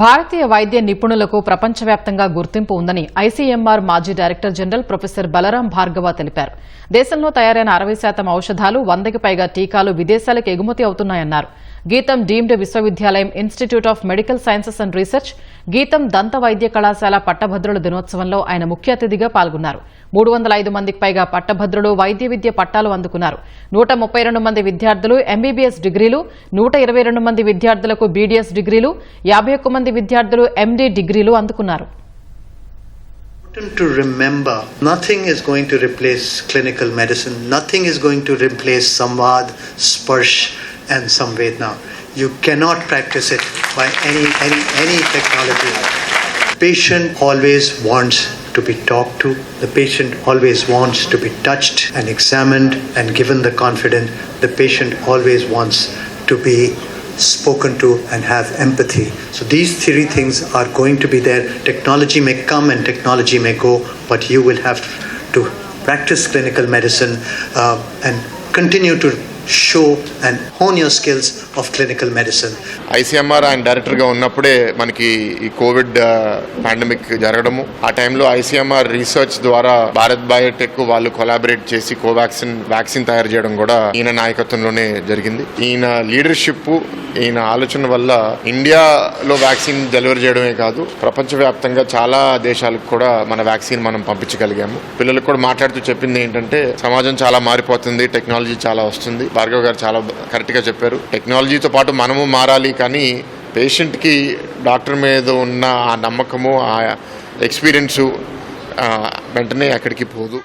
భారతీయ వైద్య నిపుణులకు ప్రపంచవ్యాప్తంగా గుర్తింపు ఉందని ఐసీఎంఆర్ మాజీ director general professor Balaram Bhargava తెలిపారు. దేశంలో తయారైన అరవై శాతం ఔషధాలు వందకి పైగా టీకాలు విదేశాలకు ఎగుమతి అవుతున్నాయన్నారు. గీతం డీమ్డ్ విశ్వవిద్యాలయం institute of medical sciences and research GITAM దంత వైద్య కళాశాల పట్టభద్రుల దినోత్సవంలో ఆయన ముఖ్య అతిథిగా పాల్గొన్నారు. మూడు వందల ఐదు మందికి పైగా పట్టభద్రులు వైద్య విద్య పట్టాలు అందుకున్నారు. నూట ముప్పై రెండు మంది విద్యార్థులు ఎంబీబీఎస్ డిగ్రీలు నూట ఇరవై రెండు మంది విద్యార్థులకు బీడీఎస్ డిగ్రీలు యాభై ఒక్క మంది విద్యార్థులు ఎండీ డిగ్రీలు అందుకున్నారు. Important to remember nothing is going to replace clinical medicine. Nothing is going to replace samvad sparsh and samvedna you cannot practice it by any any any technology patient always wants to be talked to the patient always wants to be touched and examined and given the confidence the patient always wants to be spoken to and have empathy. So these three things are going to be there. Technology may come and technology may go, but you will have to practice clinical medicine uh, and continue to show and hone your skills of clinical medicine ICMR ఆయన డైరెక్టర్గా ఉన్నప్పుడే మనకి ఈ Covid pandemic జరగడము. ఆ టైంలో ICMR research ద్వారా Bharat Biotech వాళ్ళు collaborate చేసి కోవాక్సిన్ వ్యాక్సిన్ తయారు చేయడం కూడా ఈయన నాయకత్వంలోనే జరిగింది. ఈయన లీడర్షిప్ ఈయన ఆలోచన వల్ల ఇండియాలో వ్యాక్సిన్ డెలివరీ చేయడమే కాదు ప్రపంచవ్యాప్తంగా చాలా దేశాలకు కూడా మన వ్యాక్సిన్ మనం పంపించగలిగాము. పిల్లలకు కూడా మాట్లాడుతూ చెప్పింది ఏంటంటే సమాజం చాలా మారిపోతుంది టెక్నాలజీ చాలా వస్తుంది. భార్గవ్ గారు చాలా కరెక్ట్గా చెప్పారు. టెక్నాలజీతో పాటు మనము మారాలి కానీ పేషెంట్కి డాక్టర్ మీద ఉన్న ఆ నమ్మకము ఆ ఎక్స్పీరియన్సు వెంటనే అక్కడికి పోదు.